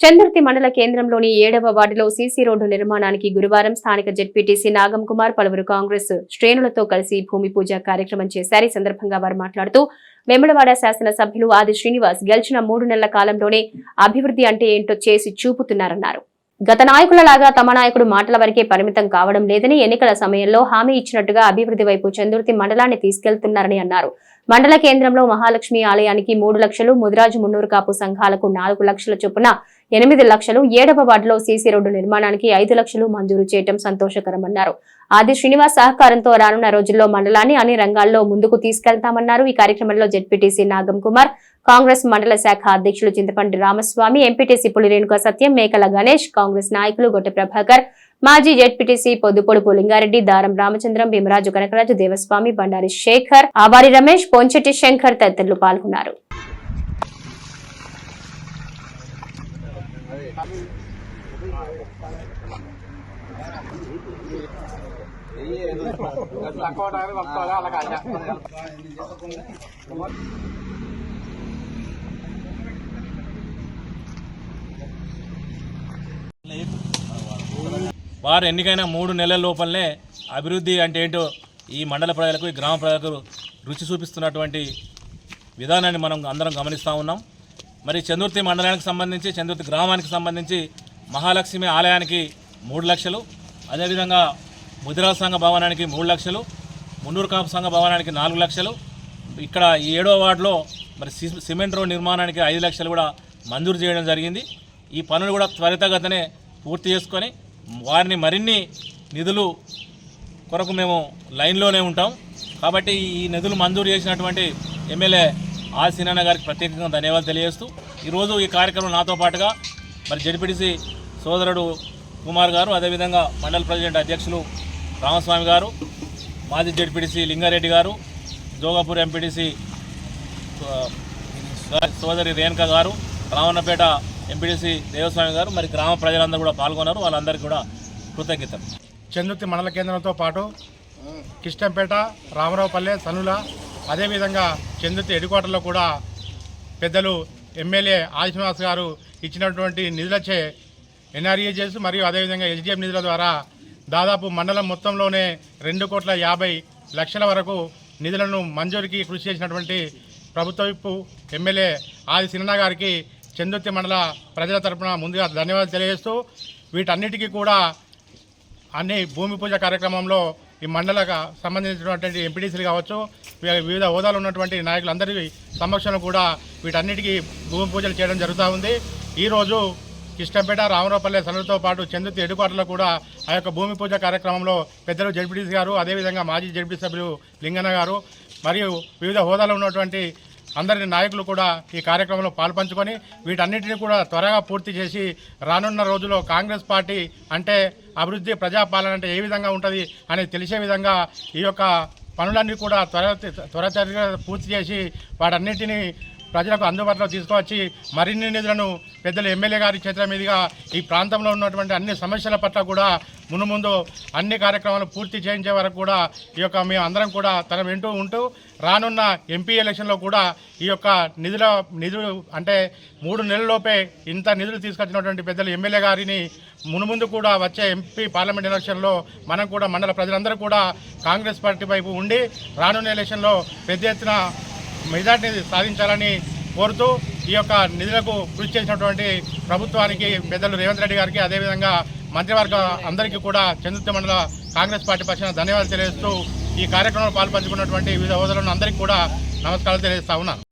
చంద్రతి మండల కేంద్రంలోని ఏడవ వార్డులో సీసీ రోడ్డు నిర్మాణానికి గురువారం స్థానిక జెడ్పీటీసీ నాగం కుమార్ పలువురు కాంగ్రెస్ శ్రేణులతో కలిసి భూమి పూజ కార్యక్రమం చేశారు. ఈ సందర్భంగా వారు మాట్లాడుతూ వెమ్మడవాడ శాసనసభ్యులు ఆది శ్రీనివాస్ గెలిచిన మూడు నెలల కాలంలోనే అభివృద్ధి అంటే ఏంటో చేసి చూపుతున్నారన్నారు. గత నాయకులలాగా తమ నాయకుడు మాటల వరకే పరిమితం కావడం లేదని ఎన్నికల సమయంలో హామీ ఇచ్చినట్టుగా అభివృద్ధి వైపు చందుర్తి మండలాన్ని తీసుకెళ్తున్నారని అన్నారు. మండల కేంద్రంలో మహాలక్ష్మి ఆలయానికి మూడు లక్షలు ముదిరాజు మున్నూరు కాపు సంఘాలకు నాలుగు లక్షల చొప్పున ఎనిమిది లక్షలు ఏడవ వార్డులో సీసీ రోడ్డు నిర్మాణానికి ఐదు లక్షలు మంజూరు చేయడం సంతోషకరమన్నారు. ఆది శ్రీనివాస్ సహకారంతో రానున్న రోజుల్లో మండలాన్ని అన్ని రంగాల్లో ముందుకు తీసుకెళ్తామన్నారు. ఈ కార్యక్రమంలో జెడ్పీటీసీ నాగం కుమార్ కాంగ్రెస్ మండల శాఖ అధ్యక్షులు చింతపండి రామస్వామి ఎంపీటీసీ పులి రేణుకా సత్యం మేకల గణేష్ కాంగ్రెస్ నాయకులు గొట్టె ప్రభాకర్ మాజీ జెడ్పీటీసీ పొద్దుపొడుపు లింగారెడ్డి దారం రామచంద్రం భీమరాజు కనకరాజు దేవస్వామి బండారి శేఖర్ ఆబారి రమేష్ పొంచెట్టి శంకర్ తదితరులు పాల్గొన్నారు. వారు ఎన్నికైన మూడు నెలల లోపలనే అభివృద్ధి అంటే ఏంటో ఈ మండల ప్రజలకు ఈ గ్రామ ప్రజలకు రుచి చూపిస్తున్నటువంటి విధానాన్ని మనం అందరం గమనిస్తూ ఉన్నాం. మరి చందుర్తి మండలానికి సంబంధించి చందుర్తి గ్రామానికి సంబంధించి మహాలక్ష్మి ఆలయానికి మూడు లక్షలు. అదేవిధంగా ముదిరాల సంఘ భవనానికి మూడు లక్షలు. మున్నూరు కాపు సంఘ భవనానికి నాలుగు లక్షలు. ఇక్కడ ఈ ఏడో వార్డులో మరి సి- సిమెంట్ రోడ్ నిర్మాణానికి ఐదు లక్షలు కూడా మంజూరు చేయడం జరిగింది. ఈ పనులు కూడా త్వరితగతనే పూర్తి చేసుకొని వారిని మరిన్ని నిధులు కొరకు మేము లైన్లోనే ఉంటాం. కాబట్టి ఈ నిధులు మంజూరు చేసినటువంటి ఎమ్మెల్యే ఆర్ సినాన్న గారికి ప్రత్యేకంగా ధన్యవాదాలు తెలియజేస్తూ ఈరోజు ఈ కార్యక్రమం నాతో పాటుగా మరి జడిపిడిసి సోదరుడు కుమార్ గారు అదేవిధంగా మండల ప్రెసిడెంట్ అధ్యక్షులు రామస్వామి గారు మాజీ జడ్పీటీసీ లింగారెడ్డి గారు జోగాపూర్ ఎంపీటీసీ సోదరి రేణుక గారు రావణపేట ఎంపీటీసీ దేవస్వామి గారు మరి గ్రామ ప్రజలందరూ కూడా పాల్గొన్నారు. వాళ్ళందరికీ కూడా కృతజ్ఞతలు. చందుర్తి మండల కేంద్రంతో పాటు కిష్టంపేట రామరావుపల్లె సనుల అదేవిధంగా చందుర్తి హెడ్క్వార్టర్లో కూడా పెద్దలు ఎమ్మెల్యే ఆదిశ్రీనివాస్ గారు ఇచ్చినటువంటి నిధులచే ఎన్ఆర్ఈజెస్ మరియు అదేవిధంగా ఎస్డిఎం నిధుల ద్వారా దాదాపు మండలం మొత్తంలోనే రెండు కోట్ల యాభై లక్షల వరకు నిధులను మంజూరికి కృషి చేసినటువంటి ప్రభుత్వ ఎమ్మెల్యే ఆది సిన్న గారికి చందుర్తి మండల ప్రజల తరపున ముందుగా ధన్యవాదాలు తెలియజేస్తూ వీటన్నిటికీ కూడా అన్ని భూమి పూజ కార్యక్రమంలో ఈ మండలకు సంబంధించినటువంటి ఎంపీటీసీలు కావచ్చు వివిధ హోదాలు ఉన్నటువంటి నాయకులందరి సమక్షంలో కూడా వీటన్నిటికీ భూమి పూజలు చేయడం జరుగుతూ ఉంది. ఈరోజు కిష్టంపేట రామరావుపల్లె సనులతో పాటు చందుర్తి ఎడుపాటలో కూడా ఆ యొక్క భూమి పూజ కార్యక్రమంలో పెద్దలు జడ్పీటీసీ గారు అదేవిధంగా మాజీ జడ్పీ సభ్యులు లింగన్న గారు మరియు వివిధ హోదాలో ఉన్నటువంటి అందరి నాయకులు కూడా ఈ కార్యక్రమంలో పాల్పంచుకొని వీటన్నిటిని కూడా త్వరగా పూర్తి చేసి రానున్న రోజుల్లో కాంగ్రెస్ పార్టీ అంటే అభివృద్ధి ప్రజాపాలన అంటే ఏ విధంగా ఉంటుంది అనేది తెలిసే విధంగా ఈ యొక్క పనులన్నీ కూడా త్వర త్వరతరగా పూర్తి చేసి వాటన్నిటినీ ప్రజలకు అందుబాటులో తీసుకువచ్చి మరిన్ని నిధులను పెద్దలు ఎమ్మెల్యే గారి చేతుల మీదుగా ఈ ప్రాంతంలో ఉన్నటువంటి అన్ని సమస్యల పట్ల కూడా మునుముందు అన్ని కార్యక్రమాలు పూర్తి చేయించే వరకు కూడా ఈ యొక్క మేము అందరం కూడా తన వింటూ ఉంటూ రానున్న ఎంపీ ఎలక్షన్లో కూడా ఈ యొక్క నిధుల నిధులు అంటే మూడు నెలల్లోపే ఇంత నిధులు తీసుకొచ్చినటువంటి పెద్దలు ఎమ్మెల్యే గారిని మునుముందు కూడా వచ్చే ఎంపీ పార్లమెంట్ ఎలక్షన్లో మనం కూడా మండల ప్రజలందరూ కూడా కాంగ్రెస్ పార్టీ వైపు ఉండి రానున్న ఎలక్షన్లో పెద్ద ఎత్తున మెజార్టీ సాధించాలని కోరుతూ ఈ యొక్క నిధులకు కృషి చేసినటువంటి ప్రభుత్వానికి పెద్దలు రేవంత్ రెడ్డి గారికి అదేవిధంగా మంత్రివర్గ అందరికీ కూడా చంద్రుతి మండల కాంగ్రెస్ పార్టీ పక్షాన ధన్యవాదాలు తెలియజేస్తూ ఈ కార్యక్రమంలో పాల్పంచుకున్నటువంటి వివిధ హోదాలను అందరికీ కూడా నమస్కారాలు తెలియజేస్తా ఉన్నాను.